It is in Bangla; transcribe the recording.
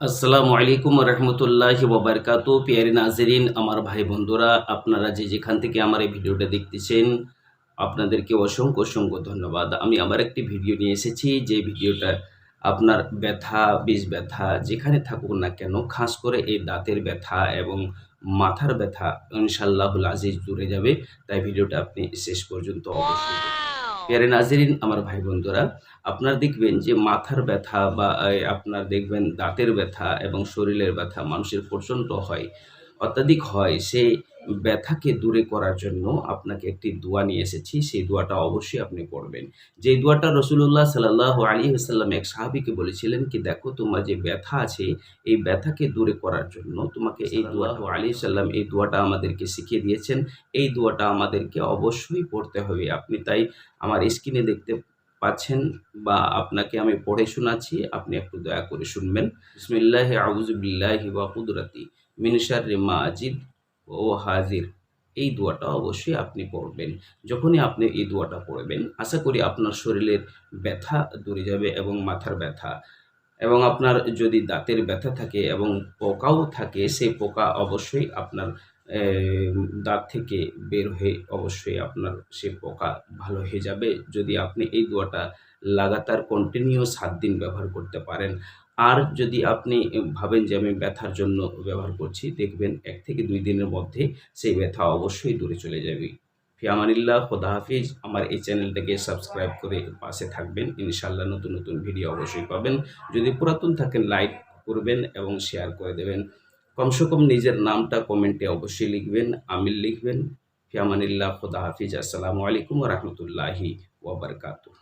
আসসালামু আলাইকুম রহমতুল্লাহ ওবরকাত পিয়ারি নাজরিন, আমার ভাই বন্ধুরা, আপনারা যে যেখান থেকে আমার এই ভিডিওটা দেখতেছেন, আপনাদেরকে অসংখ্য অসংখ্য ধন্যবাদ। আমি আবার একটি ভিডিও নিয়ে এসেছি, যে ভিডিওটা আপনার ব্যথা, বিষ ব্যথা, যেখানে থাকুক না কেন, খাস করে এই দাঁতের ব্যথা এবং মাথার ব্যথা ইনশাল্লাহুল আজিজ দূরে যাবে। তাই ভিডিওটা আপনি শেষ পর্যন্ত অবশ্যই। প্যারে নাজেরিন, আমার ভাই বন্ধুরা আপনার দেখবেন যে মাথার ব্যথা বা আপনার দেখবেন দাঁতের ব্যথা এবং শরীরের ব্যথা মানুষের প্রচণ্ড হয়। অত্যাধিক হয় সেই ব্যথাকে দূরে করার জন্য আপনাকে একটি দোয়া নিয়ে এসেছি। সেই দোয়াটা অবশ্যই আপনি পড়বেন। যে দোয়াটা রসুল্লাহ সাল্লাহ আলী আসাল্লাম এক সাহাবিকে বলেছিলেন কি দেখো তোমার যে ব্যথা আছে এই ব্যথাকে দূরে করার জন্য তোমাকে এই দোয়াটা আলী সাল্লাম এই দোয়াটা আমাদেরকে শিখিয়ে দিয়েছেন। এই দোয়াটা আমাদেরকে অবশ্যই পড়তে হবে। আপনি তাই আমার স্ক্রিনে দেখতে পাচ্ছেন বা আপনাকে আমি পড়ে শোনাচ্ছি, আপনি একটু দয়া করে শুনবেন। বিসমিল্লাহ আউজুবিল্লাহি ওয়া কুদরাতি মিনশার মা আজিদ ও হাজির। এই দোয়াটা অবশ্যই আপনি পড়বেন। যখনই আপনি এই দোয়াটা পড়বেন, আশা করি আপনার শরীরের ব্যথা দূরে যাবে এবং মাথার ব্যথা এবং আপনার যদি দাঁতের ব্যথা থাকে এবং পোকাও থাকে, সেই পোকা অবশ্যই আপনার দাঁত থেকে বের হয়ে অবশ্যই আপনার সে পোকা ভালো হয়ে যাবে। যদি আপনি এই দোয়াটা লাগাতার কন্টিনিউ সাত দিন ব্যবহার করতে পারেন। আর যদি আপনি ভাবেন যে আমি ব্যথার জন্য ব্যবহার করছি, দেখবেন এক থেকে দুই দিনের মধ্যে সেই ব্যথা অবশ্যই দূরে চলে যাবে। ফিয়ামানিল্লাহ খোদা হাফিজ। আমার এই চ্যানেলটাকে সাবস্ক্রাইব করে পাশে থাকবেন। ইনশাল্লাহ নতুন নতুন ভিডিও অবশ্যই পাবেন। যদি পুরাতন থাকেন, লাইক করবেন এবং শেয়ার করে দেবেন। কমসে কম নিজের নামটা কমেন্টে অবশ্যই লিখবেন, আমিল লিখবেন। ফিয়ামানিল্লাহ খোদা হাফিজ। আসসালামু আলাইকুম রহমতুল্লাহি ওবরকাতুহ